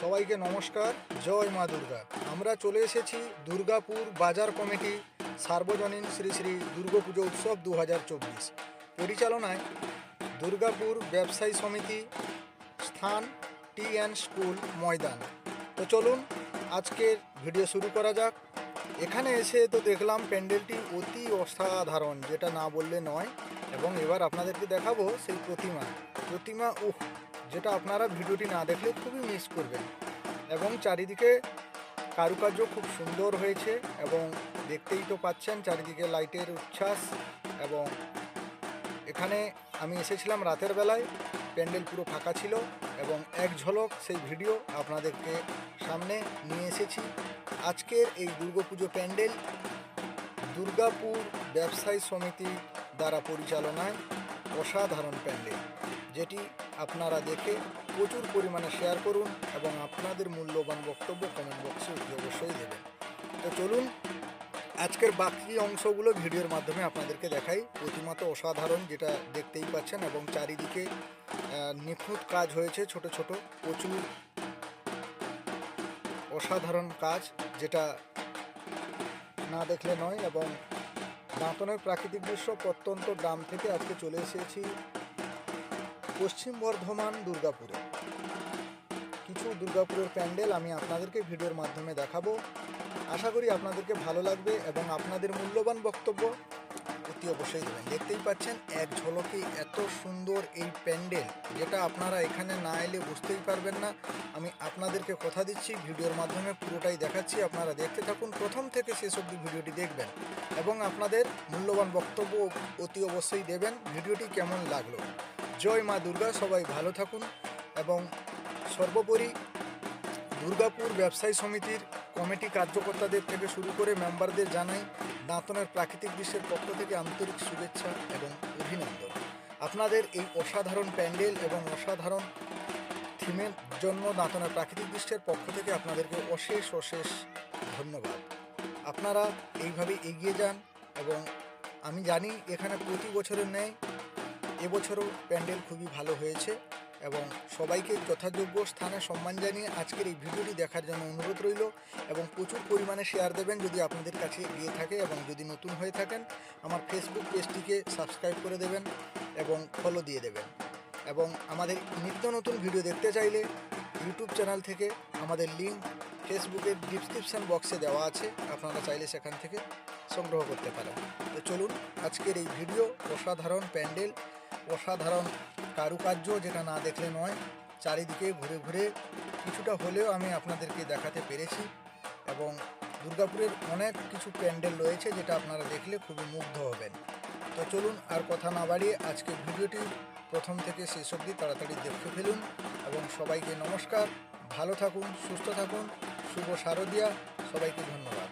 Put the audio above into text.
সবাইকে নমস্কার, জয় মা দুর্গা। আমরা চলে এসেছি দুর্গাপুর বাজার কমিটি সার্বজনীন শ্রী শ্রী দুর্গাপুজো উৎসব দু হাজার চব্বিশ। পরিচালনায় দুর্গাপুর ব্যবসায়ী সমিতি স্থান টি এন স্কুল ময়দান। তো চলুন, আজকের ভিডিও শুরু করা যাক। এখানে এসে তো দেখলাম প্যান্ডেলটি অতি অসাধারণ, যেটা না বললে নয়, এবং এবার আপনাদেরকে দেখাবো সেই প্রতিমা। প্রতিমা, উহ যেটা আপনারা ভিডিওটি না দেখলে খুবই মিস করবেন। এবং চারিদিকে কারুকার্য খুব সুন্দর হয়েছে এবং দেখতেই তো পাচ্ছেন চারিদিকে লাইটের উচ্ছ্বাস এবং এখানে আমি এসেছিলাম রাতের বেলায়, প্যান্ডেল পুরো ফাঁকা ছিল এবং এক ঝলক সেই ভিডিও আপনাদেরকে সামনে নিয়ে এসেছি। আজকের এই দুর্গাপুজো প্যান্ডেল দুর্গাপুর ব্যবসায়ী সমিতি দ্বারা পরিচালনায় অসাধারণ প্যান্ডেল, যেটি আপনারা দেখে প্রচুর পরিমাণে শেয়ার করুন এবং আপনাদের মূল্যবান বক্তব্য কমেন্ট বক্সে অবশ্যই দেবেন। তো চলুন, আজকের বাকি অংশগুলো ভিডিওর মাধ্যমে আপনাদেরকে দেখাই। প্রতিমা তো অসাধারণ যেটা দেখতেই পাচ্ছেন এবং চারিদিকে নিখুঁত কাজ হয়েছে ছোট ছোট, প্রচুর অসাধারণ কাজ যেটা না দেখলে নয় এবং দাঁতনের প্রাকৃতিক দৃশ্য প্রত্যন্ত গ্রাম থেকে আজকে চলে এসেছি পশ্চিম বর্ধমান দুর্গাপুরে। কিছু দুর্গাপুরের প্যান্ডেল আমি আপনাদেরকে ভিডিওর মাধ্যমে দেখাবো। আশা করি আপনাদেরকে ভালো লাগবে এবং আপনাদের মূল্যবান বক্তব্য অতি অবশ্যই দেবেন। দেখতেই পাচ্ছেন এক ঝলকে এত সুন্দর এই প্যান্ডেল, যেটা আপনারা এখানে না এলে বুঝতেই পারবেন না। আমি আপনাদেরকে কথা দিচ্ছি, ভিডিওর মাধ্যমে পুরোটাই দেখাচ্ছি, আপনারা দেখতে থাকুন। প্রথম থেকে শেষ অবধি ভিডিওটি দেখবেন এবং আপনাদের মূল্যবান বক্তব্য অতি অবশ্যই দেবেন, ভিডিওটি কেমন লাগল। জয় মা দুর্গা, সবাই ভালো থাকুন এবং সর্বোপরি দুর্গাপুর ব্যবসায়ী সমিতির কমিটি কার্যকর্তাদের থেকে শুরু করে মেম্বারদের জানাই দাঁতনের প্রাকৃতিক দৃশ্যের পক্ষ থেকে আন্তরিক শুভেচ্ছা এবং অভিনন্দন। আপনাদের এই অসাধারণ প্যান্ডেল এবং অসাধারণ থিমের জন্য দাঁতনের প্রাকৃতিক দৃশ্যের পক্ষ থেকে আপনাদেরকে অশেষ অশেষ ধন্যবাদ। আপনারা এইভাবে এগিয়ে যান এবং আমি জানি এখানে প্রতি বছরের ন্যায় এবছরও প্যান্ডেল খুবই ভালো হয়েছে। এবং সবাইকে যথাযোগ্য স্থানে সম্মান জানিয়ে আজকের এই ভিডিওটি দেখার জন্য অনুরোধ রইল এবং প্রচুর পরিমাণে শেয়ার দেবেন যদি আপনাদের কাছে গিয়ে থাকে এবং যদি নতুন হয়ে থাকেন, আমার ফেসবুক পেজটিকে সাবস্ক্রাইব করে দেবেন এবং ফলো দিয়ে দেবেন। এবং আমাদের নিত্য নতুন ভিডিও দেখতে চাইলে ইউটিউব চ্যানেল থেকে আমাদের লিঙ্ক ফেসবুকের ডিসক্রিপশান বক্সে দেওয়া আছে, আপনারা চাইলে সেখান থেকে সংগ্রহ করতে পারেন। তো চলুন আজকের এই ভিডিও অসাধারণ প্যান্ডেল, অসাধারণ কারুকার্য যেটা না দেখলে নয়, চারিদিকে ঘুরে ঘুরে কিছুটা হলেও আমি আপনাদেরকে দেখাতে পেরেছি এবং দুর্গাপুরের অনেক কিছু প্যান্ডেল রয়েছে যেটা আপনারা দেখলে খুবই মুগ্ধ হবেন। তো চলুন আর কথা না বাড়িয়ে আজকে ভিডিওটি প্রথম থেকে শেষ অবধি তাড়াতাড়ি দেখে ফেলুন এবং সবাইকে নমস্কার, ভালো থাকুন, সুস্থ থাকুন, শুভ শারদিয়া, সবাইকে ধন্যবাদ।